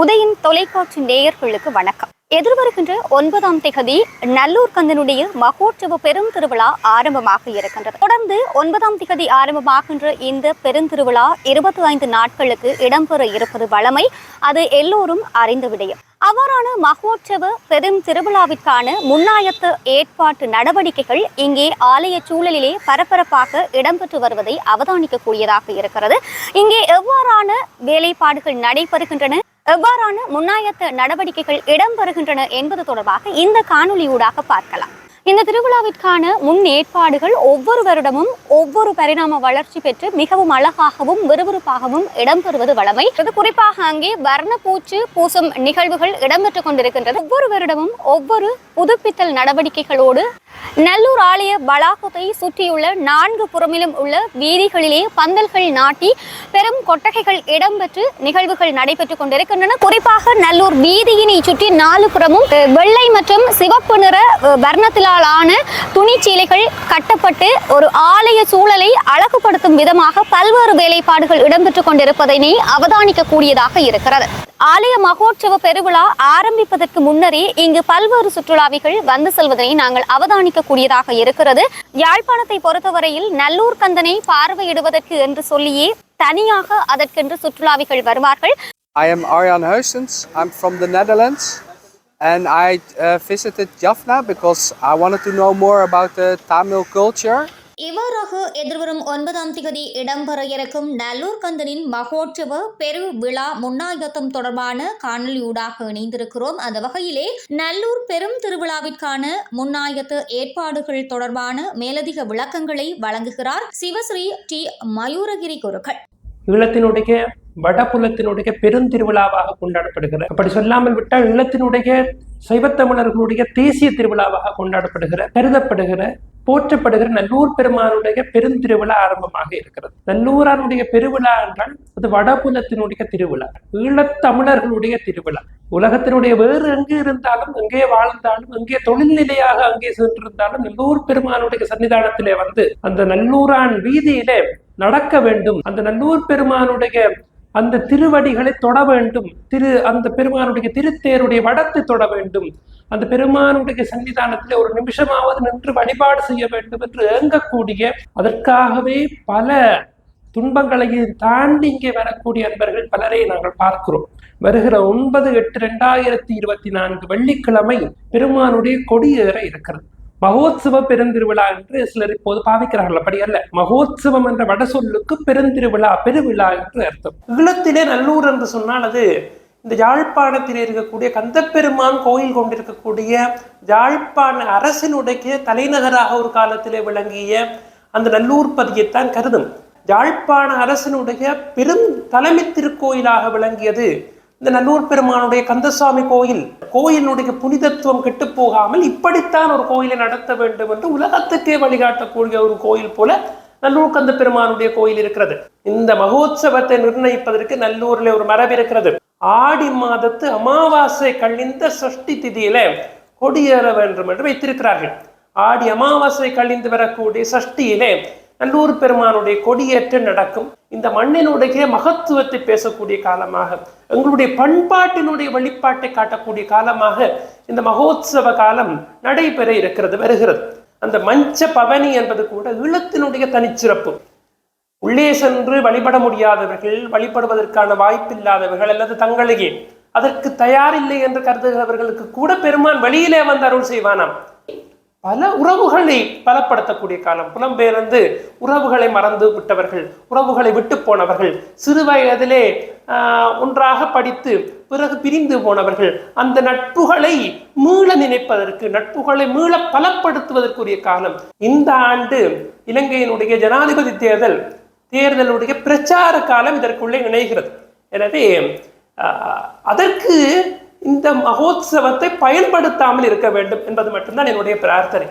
உதயின் தொலைக்காட்சி நேயர்களுக்கு வணக்கம். எதிர்வருகின்ற ஒன்பதாம் திகதி நல்லூர் கந்தனுடைய மகோற்சவ பெரும் திருவிழா ஆரம்பமாக இருக்கின்றது. தொடர்ந்து ஒன்பதாம் திகதி ஆரம்பமாகின்ற இந்த பெருந்திருவிழா இருபத்தி ஐந்து நாட்களுக்கு இடம்பெற இருப்பது வழமை அது எல்லோரும் அறிந்த விடயம். அவ்வாறான மகோற்சவ பெரும் திருவிழாவிற்கான முன்னாயத்த ஏற்பாட்டு நடவடிக்கைகள் இங்கே ஆலய சூழலிலே பரபரப்பாக இடம்பெற்று வருவதை அவதானிக்கக்கூடியதாக இருக்கிறது. இங்கே எவ்வாறான வேலைப்பாடுகள் நடைபெறுகின்றன? எவ்வாறான முன்னாயத்த நடவடிக்கைகள் இடம்பெறுகின்றன என்பது தொடர்பாக இந்த காணொலியூடாக பார்க்கலாம். இந்த திருவிழாவிற்கான முன் ஏற்பாடுகள் ஒவ்வொரு வருடமும் ஒவ்வொரு பரிணாம வளர்ச்சி பெற்று மிகவும் அழகாகவும் விறுவிறுப்பாகவும் இடம்பெறுவது வழமை இது குறிப்பாக அங்கே வர்ணப்பூச்சு பூசும் நிகழ்வுகள் இடம்பெற்றுக் கொண்டிருக்கின்றது. ஒவ்வொரு வருடமும் ஒவ்வொரு புதுப்பித்தல் நடவடிக்கைகளோடு நல்லூர் ஆலய வளாகத்தை சுற்றியுள்ள நான்கு புறமிலும் உள்ள வீதிகளிலே பந்தல்கள் நாட்டி பெரும் கொட்டகைகள் இடம்பெற்று நிகழ்வுகள் நடைபெற்றுக் கொண்டிருக்கின்றன. குறிப்பாக நல்லூர் வீதியினை சுற்றி நாலு புறமும் வெள்ளை மற்றும் சிவப்பு நிற வர்ணத்திலான வர்ணத்திலான துணிச்சீலைகள் கட்டப்பட்டு ஒரு ஆலய சூழலை அழகுபடுத்தும் விதமாக பல்வேறு வேலைப்பாடுகள் இடம்பெற்றுக் கொண்டிருப்பதனை அவதானிக்கக்கூடியதாக இருக்கிறது. ஆலய மகோற்சவ பெருவிழா ஆரம்பிப்பதற்கு முன்னரே இங்கு பல்வேறு சுற்றுலாவிகள் வந்து செல்வதனை நாங்கள் அவதானிக்கக்கூடியதாக இருக்கிறது. யாழ்ப்பாணத்தை பொறுத்தவரையில் நல்லூர் கந்தனை பார்வையிடுவதற்கு என்று சொல்லியே தனியாக அதற்கென்று சுற்றுலாவிகள் வருவார்கள். I am Arjan Huisens. I'm from the Netherlands. And I uh, visited Jaffna because I wanted to know more about the Tamil culture. இவ்வாறாக எதிர்வரும் ஒன்பதாம் திகதி இடம்பெற இருக்கும் நல்லூர் கந்தனின் மகோற்சவ பெரு விழா முன்னாயத்தம் தொடர்பான காணொலியூடாக இணைந்திருக்கிறோம் அந்த வகையிலே நல்லூர் பெரும் திருவிழாவிற்கான முன்னாயத்த ஏற்பாடுகள் தொடர்பான மேலதிக விளக்கங்களை வழங்குகிறார் சிவஸ்ரீ டி மயூரகிரி குருக்கள் ஈழத்தினுடைய வடபுலத்தினுடைய பெருந்திருவிழாவாக கொண்டாடப்படுகிற அப்படி சொல்லாமல் விட்டால் ஈழத்தினுடைய சைவத்தமிழர்களுடைய தேசிய திருவிழாவாக கொண்டாடப்படுகிற கருதப்படுகிற போற்றப்படுகிற நல்லூர் பெருமானுடைய பெருந்திருவிழா ஆரம்பமாக இருக்கிறது. நல்லூரானுடைய பெருவிழா என்றால் அது வடபுலத்தினுடைய திருவிழா ஈழத்தமிழர்களுடைய திருவிழா. உலகத்தினுடைய வேறு எங்கு இருந்தாலும் எங்கே வாழ்ந்தாலும் எங்கே தொழில் நிலையாக அங்கே சென்றிருந்தாலும் நல்லூர் பெருமானுடைய சன்னிதானத்திலே வந்து அந்த நல்லூரான் வீதியிலே நடக்க வேண்டும். அந்த நல்லூர் பெருமானுடைய அந்த திருவடிகளை தொட வேண்டும். திரு அந்த பெருமானுடைய திருத்தேருடைய வடத்தை தொட வேண்டும். அந்த பெருமானுடைய சன்னிதானத்தில் ஒரு நிமிஷமாவது நின்று வழிபாடு செய்ய வேண்டும் என்று ஏங்கக்கூடிய அதற்காகவே பல துன்பங்களையும் தாண்டி இங்கே வரக்கூடிய அன்பர்கள் பலரை நாங்கள் பார்க்கிறோம். வருகிற ஒன்பது எட்டு ரெண்டாயிரத்தி இருபத்தி நான்கு வெள்ளிக்கிழமை பெருமானுடைய கொடியேற இருக்கிறது. மகோத்சவ பெருந்திருவிழா என்று சிலர் இப்போது பாவிக்கிறார்கள். அப்படி அல்ல. மகோத்சவம் என்ற வட சொல்லுக்கு பெருந்திருவிழா பெருவிழா என்று அர்த்தம். ஈழத்திலே நல்லூர் என்று சொன்னால் அது இந்த யாழ்ப்பாணத்தில் இருக்கக்கூடிய கந்தப்பெருமான் கோயில் கொண்டிருக்கக்கூடிய யாழ்ப்பாண அரசினுடைய தலைநகராக ஒரு காலத்திலே விளங்கிய அந்த நல்லூர் பதியைத்தான் கருதும். யாழ்ப்பாண அரசனுடைய பெரும் தலைமை திருக்கோயிலாக விளங்கியது இந்த நல்லூர் பெருமானுடைய கந்தசுவாமி கோயில் கோயிலுடைய புனிதத்துவம் கெட்டு போகாமல் இப்படித்தான் ஒரு கோயிலை நடத்த வேண்டும் என்று உலகத்துக்கே வழிகாட்டக்கூடிய ஒரு கோயில் போல நல்லூர் கந்த பெருமானுடைய கோயில் இருக்கிறது. இந்த மகோத்சவத்தை நிர்ணயிப்பதற்கு நல்லூர்ல ஒரு மரபு இருக்கிறது. ஆடி மாதத்து அமாவாசை கழிந்த சஷ்டி திதியில கொடியேற வேண்டும் என்று வைத்திருக்கிறார்கள். ஆடி அமாவாசை கழிந்து வரக்கூடிய சஷ்டியிலே நல்லூர் பெருமானுடைய கொடியேற்றம் நடக்கும். இந்த மண்ணினுடைய மகத்துவத்தை பேசக்கூடிய காலமாக எங்களுடைய பண்பாட்டினுடைய வெளிப்பாட்டை காட்டக்கூடிய காலமாக இந்த மகோத்சவ காலம் நடைபெற இருக்கிறது வருகிறது. அந்த மஞ்ச பவனி என்பது கூட ஈழத்தினுடைய தனிச்சிறப்பு. உள்ளே சென்று வழிபட முடியாதவர்கள் வழிபடுவதற்கான வாய்ப்பில்லாதவர்கள் அல்லது தங்களையே அதற்கு தயாரில்லை என்று கருதுகிறவர்களுக்கு கூட பெருமான் வெளியிலே வந்து அருள் செய்வானாம். பல உறவுகளை பலப்படுத்தக்கூடிய காலம். புலம்பெயர்ந்து உறவுகளை மறந்து விட்டவர்கள் உறவுகளை விட்டு போனவர்கள் சிறு வயதிலே ஆஹ், ஒன்றாக படித்து பிறகு பிரிந்து போனவர்கள் அந்த நட்புகளை மீள நினைப்பதற்கு நட்புகளை மீள பலப்படுத்துவதற்குரிய காலம். இந்த ஆண்டு இலங்கையினுடைய ஜனாதிபதி தேர்தல் தேர்தலுடைய பிரச்சார காலம் இதற்குள்ளே இணைகிறது. எனவே ஆஹ், அதற்கு இந்த மகோத்சவத்தை பயன்படுத்தாமல் இருக்க வேண்டும் என்பது மட்டும்தான் என்னுடைய பிரார்த்தனை.